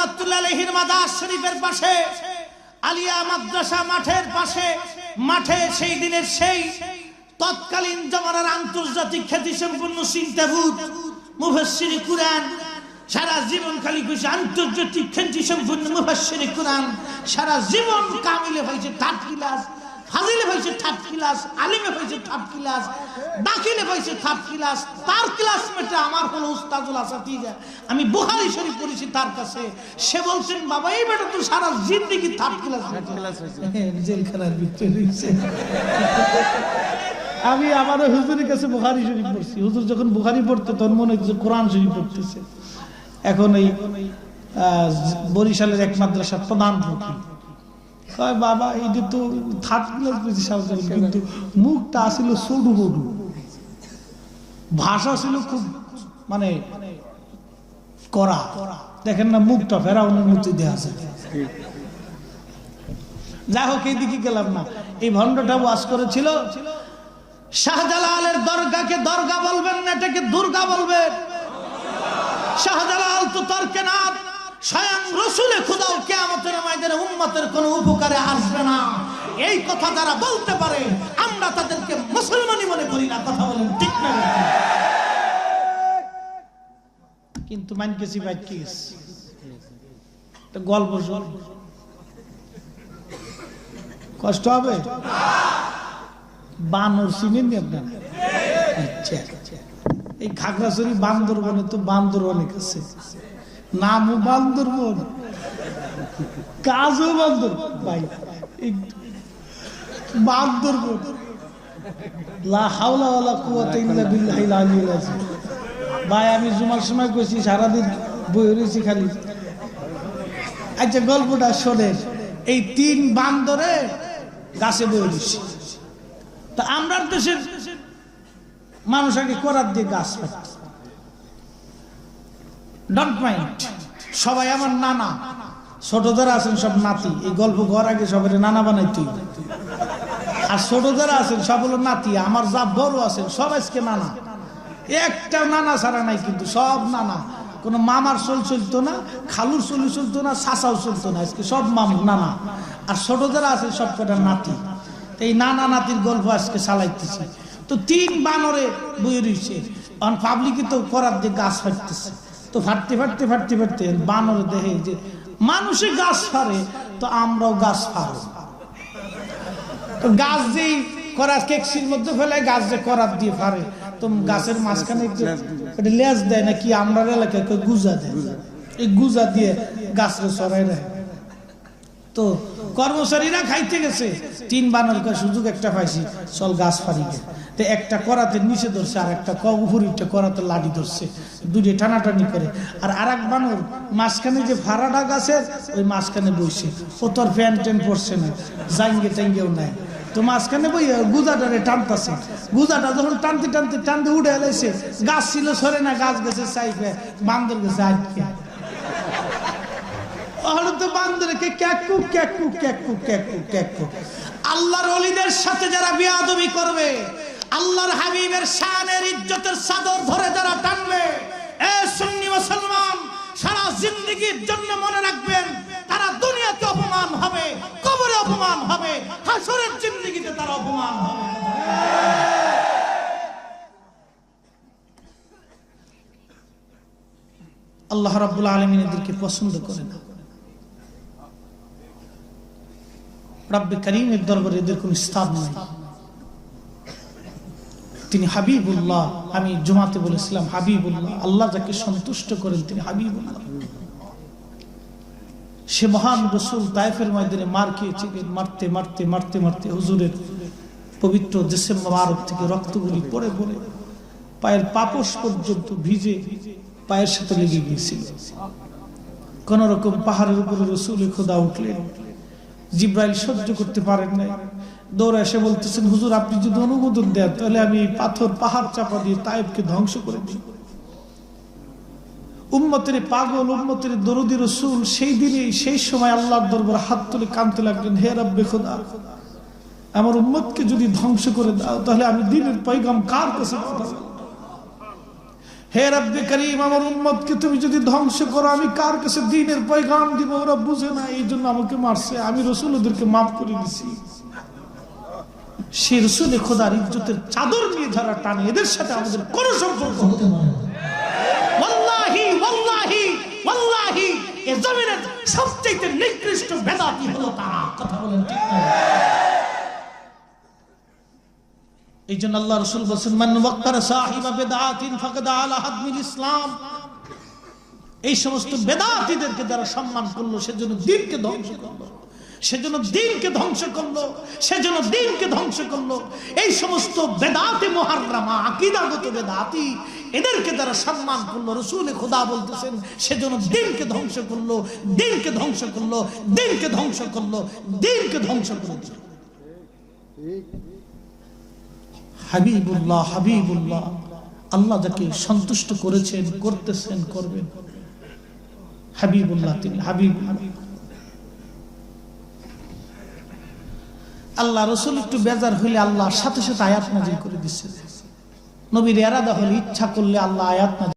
রহমাতুল্লাহির মাদাস শরীফের পাশে, আলিয়া মাদ্রাসা মাঠের পাশে, মাঠে সেই দিনের সেই তৎকালীন জমানার আন্তর্জাতিক খ্যাতি সম্পন্ন চিন্তাভূত মুফাসসির কুরআন, সারা জীবন খালি কইছে আন্তর্জাতিক খ্যাতি সম্পন্ন মুফাসসির কুরআন, সারা জীবন কামিলে হয়েছে তার ক্লাস ফাজিলে হয়েছে থার্ড ক্লাস আলিমে হয়েছে থার্ড ক্লাস দাখিলে হয়েছে থার্ড ক্লাস তার ক্লাসমেটে আমার হলো উস্তাদুল আসাতিজা আমি বুখারি শরীফ পড়েছি তার কাছে। সে বলছেন বাবা এই বেটা তো সারা জিন্দগি থার্ড ক্লাস জেলখানার ভিতরে রয়েছে। আমি আমারও হুজুরের কাছে বুখারি শরীফ পড়ছি। হুজুর যখন বুখারি পড়তো তখন মনে হচ্ছে কোরআন শরীফ পড়তেছে। এখন এই বরিশালের এক মাদ্রাসার প্রধান ফকির। বাবা এটা তো থার্ড কিন্তু মুখটা আসিল সরু গরু ভাষা ছিল খুব মানে করা দেখেন না, মুখটা ফেরাউনের মূর্তি দেওয়া আছে। যাই হোক, এইদিকে গেলাম না। এই ভণ্ডটা ওয়াজ করেছিল, শাহজালালের দরগাকে দরগা বলবেন না, এটাকে দুর্গা বলবেন। শাহজালাল তো তর্কে না স্বয়ং রসুলে খুদাও কেয়ামতের ময়দানে উম্মতের কোনো উপকারে আসবে না। এই কথা যারা বলতে পারে, আমরা তাদেরকে মুসলমানই মনে করি না। কথা বলেন, ঠিক না? কিন্তু মানকেছি বাইক কি গল্প শোন কষ্ট হবে? বানর চিনেন নি আপনার? আচ্ছা। এই খাগড়াছড়ি বান্দরবনে তো বান্দর অনেক আছে। নামও বান্দরবন কাজও বান্দর ভাই বান্দরবন লা হাওলা ভাই, আমি সময় সারাদিন খালি। আচ্ছা গল্পটা শোনেন। এই তিন বান্দরে গাছে বই তা আমরা দেশের মানুষ আগে করার দিয়ে গাছ কাটত মাইন্ড সবাই আমার নানা। ছোট আছেন সব নাতি। এই গল্প ঘর আগে সবাই নানা বানাইতেই আর ছোট আছেন সব হলো নাতি। আমার যা বড় আছেন সব আজকে নানা। একটা নানা ছাড়া নাই কিন্তু সব নানা। কোনো মামার চল চলতো না, খালুর চলি চলতো না, চাচাও চলতো না। আজকে সব মাম নানা। আর ছোট আছে সব কটা নাতি। এই নানা নাতির গল্প আজকে চালাইতেছি। তো তিন বানরে বই রয়েছে পাবলিকে তো করার দিয়ে গাছ ফাটতেছে। তো ফাটতে ফাটতে ফাটতে ফাটতে বানর দেহে যে মানুষে গাছ ফারে তো আমরাও গাছ ফারো তো গাছ যেই করাত কেকসির মধ্যে ফেলে, গাছ যে করার দিয়ে ফারে তো গাছের মাঝখানে লেজ দেয় নাকি আমরা এলাকায় গুজা দেয়। এই গুজা দিয়ে গাছরে সরাই রাখে তো কর্মচারীরা খাইতে গেছে। তিন বানর কয় সুযোগ একটা পাইছি, চল গাছ ফাড়ি গে। তো একটা করাতে নিচে ধরছে, আর একটা উপরিটা করাতে লাডি ধরছে। দুটো টানাটানি করে। আর আর এক বানর মাঝখানে যে ফাড়াটা গাছের ওই মাঝখানে বইছে। ও তোর ফ্যান ট্যান পড়ছে না জাঙ্গে টাঙ্গেও নাই। তো মাঝখানে বই গুজাটারে টানতাছে। গুজাটা যখন টানতে টানতে টানতে উঠে এলাইছে, গাছ ছিল সরে না, গাছ গেছে, চাইবে, বান্দর গেছে, আটকে তাহলে তো বান্দরকে ক্যাকু ক্যাকু ক্যাকু ক্যাকু ক্যাকু। আল্লাহর অলিদের সাথে যারা বিয়াদবি করবে, আল্লাহর হাবিবের শানের ইজ্জতের চাদর ধরে যারা টানবে, এ সুন্নি মুসলমান, সারা জিন্দগির জন্য মনে রাখবেন, তারা দুনিয়াতে অপমান হবে, কবরে অপমান হবে, হাসরের জিন্দগিতে তারা অপমান হবে। আল্লাহ রাব্বুল আলমিন এদেরকে পছন্দ করে না। রব্বে করিমের দরবারে এদের স্থান নাই। তিনি হাবিবুল্লাহ, আমি জুমাতে বলেছিলাম, হাবিবুল্লাহ, আল্লাহ যাকে সন্তুষ্ট করেন তিনি হাবিবুল্লাহ। সে মহান রসুল তাইফের ময়দানে মার খেয়েছিলেন মারতে মারতে মারতে মারতে হুজুরের পবিত্র দেশের মারক থেকে রক্তগুলি পড়ে পড়ে, পায়ের পাপস পর্যন্ত ভিজে পায়ের সাথে লেগে গিয়েছিল। কোন রকম পাহাড়ের উপরে রসুল খোদা উঠলেন। জিব্রাইল সহ্য করতে পারেন নাই দৌড়ে এসে বলতেছেন, হুজুর, আপনি যদি অনুমোদন দেন, তাহলে আমি পাথর, পাহাড় চাপা দিয়ে তাইবকে ধ্বংস করে দিই উম্মতের পাগল, উম্মতের দরদি রসুল, সেই দিনে সেই সময় আল্লাহর দরবার হাত তুলে কানতে লাগলেন, হে রব্বে খোদা, আমার উম্মতকে যদি ধ্বংস করে দাও, তাহলে আমি দিনের পৈগাম কার কাছে পাঠাবো? হে রব্বে করিম আমার উম্মতকে তুমি যদি ধ্বংস করো আমি কার কাছে দিনের পয়গাম দিব? ওরা বুঝে না এই জন্য আমাকে মারছে। আমি রসুল ওদেরকে মাফ করে দিছি। সে রসুল খোদার ইজ্জতের চাদর নিয়ে যারা টানে এদের সাথে আমাদের কোনো সম্পর্ক হতে পারে না। ওয়াল্লাহি ওয়াল্লাহি ওয়াল্লাহি এ জমিনের সবচেয়ে নিকৃষ্ট বেদাতি হলো তারা। কথা বলেন ঠিক না। এই জন্য আল্লাহ রসুল বলছেন ইসলাম। এই সমস্ত বেদাতিদেরকে যারা সম্মান করল, সেজন্য দিনকে ধ্বংস করল, সেজন্য দিনকে ধ্বংস করল, সেজন্য দিনকে ধ্বংস করল। এই সমস্ত বেদাতে মহারামা আকিদাগত বেদাতি, এদেরকে যারা সম্মান করল, রসুলে খোদা বলতেছেন, সেজন্য দিনকে ধ্বংস করল, দিনকে ধ্বংস করল, দিনকে ধ্বংস করল, দিনকে ধ্বংস করল। হাবিবুল্লাহ হাবিবুল্লাহ। আল্লাহ যাকে সন্তুষ্ট করেছেন, করতেছেন, করবেন। হাবিবুল্লাহ তিনি, হাবিব। আল্লাহ রসুল একটু বেজার হইলে আল্লাহ সাথে সাথে আয়াত নাজিল করে দিচ্ছে। নবীর এরাদা হলে ইচ্ছা করলে আল্লাহ আয়াত